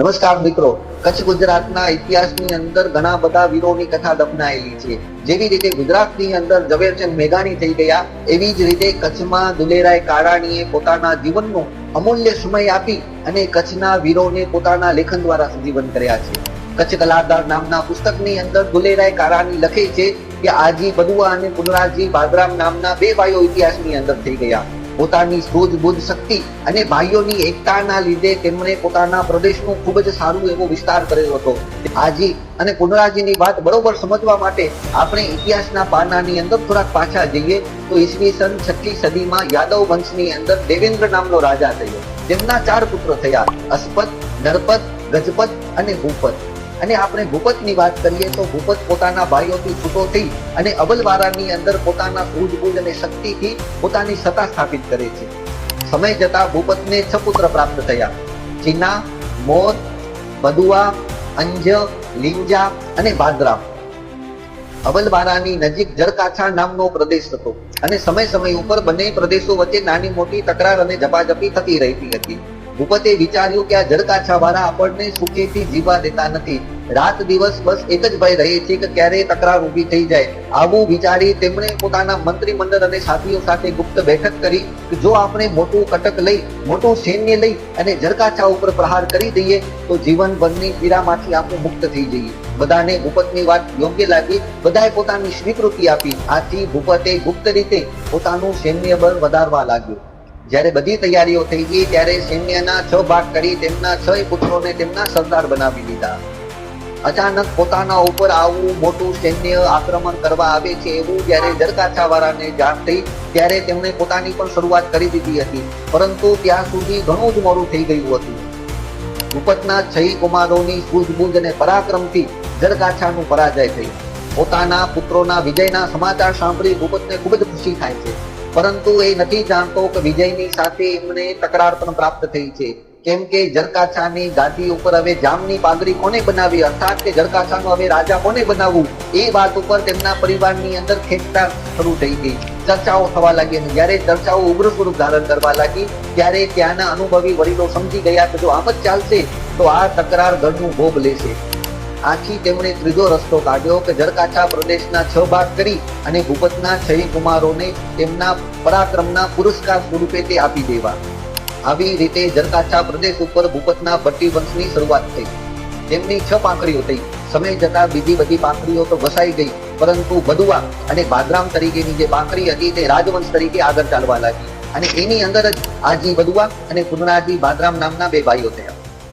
નમસ્કાર મિત્રો. કચ્છ ગુજરાતના ઇતિહાસની અંદર ઘણા બધા વીરોની કથા દફનાયેલી છે. જેવી રીતે ગુજરાતની અંદર ઝવેરચંદ મેઘાણી થઈ ગયા, એવી જ રીતે કચ્છમાં દુલેરાય કારાણીએ પોતાના જીવનનો અમૂલ્ય સમય આપી અને કચ્છના વીરોને પોતાના લેખન દ્વારા સજીવન કર્યા છે. કચ્છ કલાકાર નામના પુસ્તકની અંદર દુલેરાય કારાણી લખે છે કે આજી બદુઆ અને પુનરાજી ભાદરામ નામના બે ભાઈઓ ઇતિહાસની અંદર થઈ ગયા. પોતાની સૂઝબૂઝ શક્તિ અને ભાઈઓની એકતાના લીધે તેમણે પોતાના પ્રદેશનો ખૂબ જ સારું એવો વિસ્તાર કરેલો હતો. આજી અને પુનરાજીની વાત બરોબર સમજવા માટે આપણે ઇતિહાસના પાનાની અંદર થોડાક પાછા જઈએ તો ઈસવીસન છઠ્ઠી સદીમાં યાદવ વંશની અંદર દેવેન્દ્ર નામનો રાજા થયો. તેમના ચાર પુત્ર થયા અસ્પત, નરપત, ગજપત અને ભૂપત. અને આપણે ભૂપતની વાત કરીએ તો ભૂપત પોતાના ભાઈઓથી છૂટો થઈ અને અબલવારાની અંદર પોતાના સૂઝબૂઝ અને શક્તિથી પોતાની સત્તા સ્થાપિત કરે છે. સમય જતા ભૂપતને છ પુત્ર પ્રાપ્ત થયા. ચીના, મોર, બદુઆ, અંજ, લિંજા અને બાદરામ અબલબારાની નજીક જળકાછા નામનો પ્રદેશ હતો અને સમય સમય ઉપર બંને પ્રદેશો વચ્ચે નાની મોટી તકરાર અને ઝપાઝપી થતી રહેતી હતી. ભૂપતે વિચાર્યું કે આ જળકાછા વાળા આપણને સુખેથી જીવવા દેતા નથી. રાત દિવસ બસ એક જ ભય રહે છે કે ક્યારે તકરાર ઊભી થઈ જાય. આવું વિચારી તેમણે પોતાના મંત્રીમંડળ અને સાથીઓ સાથે ગુપ્ત બેઠક કરી કે જો આપણે મોટું કટક લઈ, મોટું સૈન્ય લઈ અને જળકાછા ઉપર પ્રહાર કરી દઈએ, તો જીવનભરની પીડામાંથી આપણે મુક્ત થઈ જઈએ. બધાને ભૂપતની વાત યોગ્ય લાગી. બધાએ પોતાની સ્વીકૃતિ આપી. આથી ભૂપતે ગુપ્ત રીતે પોતાનું સૈન્ય બળ વધારવા લાગ્યું. જ્યારે બધી તૈયારીઓ થઈ ગઈ, ત્યારે સૈન્યના છ ભાગ કરી તેમના છ પુત્રોને તેમના સરદાર બનાવી દીધા. અચાનક પોતાના ઉપર આવું મોટું સૈન્ય આક્રમણ કરવા આવે છે એવું જ્યારે જરકાછા વાળાને જાણ થઈ, ત્યારે તેમણે પોતાની પણ શરૂઆત કરી દીધી હતી. પરંતુ ત્યાં સુધી ઘણું જ મોડું થઈ ગયું હતું. ભૂપતના છ કુમારોની સૂઝબૂઝ અને પરાક્રમથી જરકાછાનું પરાજય થયું. પોતાના પુત્રોના વિજયના સમાચાર સાંભળી ભૂપતને ખૂબ જ ખુશી થાય છે. પરંતુ એ નથી જાણતો કે વિજયની સાથે એમને તકરાર પણ પ્રાપ્ત થઈ છે. કેમ કે જરકાછાની ગાદી ઉપર હવે જામની પાઘડી કોને બનાવી? અર્થાત કે જરકાછાનો હવે રાજા કોને બનાવવું? એ વાત ઉપર તેમના પરિવારની અંદર ખેંચતા શરૂ થઈ ગઈ. ચર્ચાઓ થવા લાગી અને જ્યારે ચર્ચાઓ ઉગ્ર સ્વરૂપ ધારણ કરવા લાગી, ત્યારે ત્યાંના અનુભવી વડીલો સમજી ગયા કે જો આમ જ ચાલશે, તો આ તકરાર ઘરનું ભોગ લેશે. આથી તેમણે ત્રીજો રસ્તો કાઢ્યો કે જરકાછા પ્રદેશના છ ભાગ કરી અને ભૂપતના છ કુમારોને તેમના પરાક્રમના પુરસ્કાર સ્વરૂપે તે આપી દેવા. આવી રીતે જરકાછા પ્રદેશ ઉપર ભૂપતના ભટ્ટી વંશની શરૂઆત થઈ. તેમની છ પાંખડીઓ થઈ. સમય જતા બીજી બધી પાંખડીઓ તો વસાઈ ગઈ, પરંતુ બદુઆ અને બાદરામ તરીકેની જે પાંખડી હતી તે રાજવંશ તરીકે આગળ ચાલવા લાગી. અને એની અંદર જ આજી બદુઆ અને પુનરાજી બાદરામ નામના બે ભાઈઓ થયા.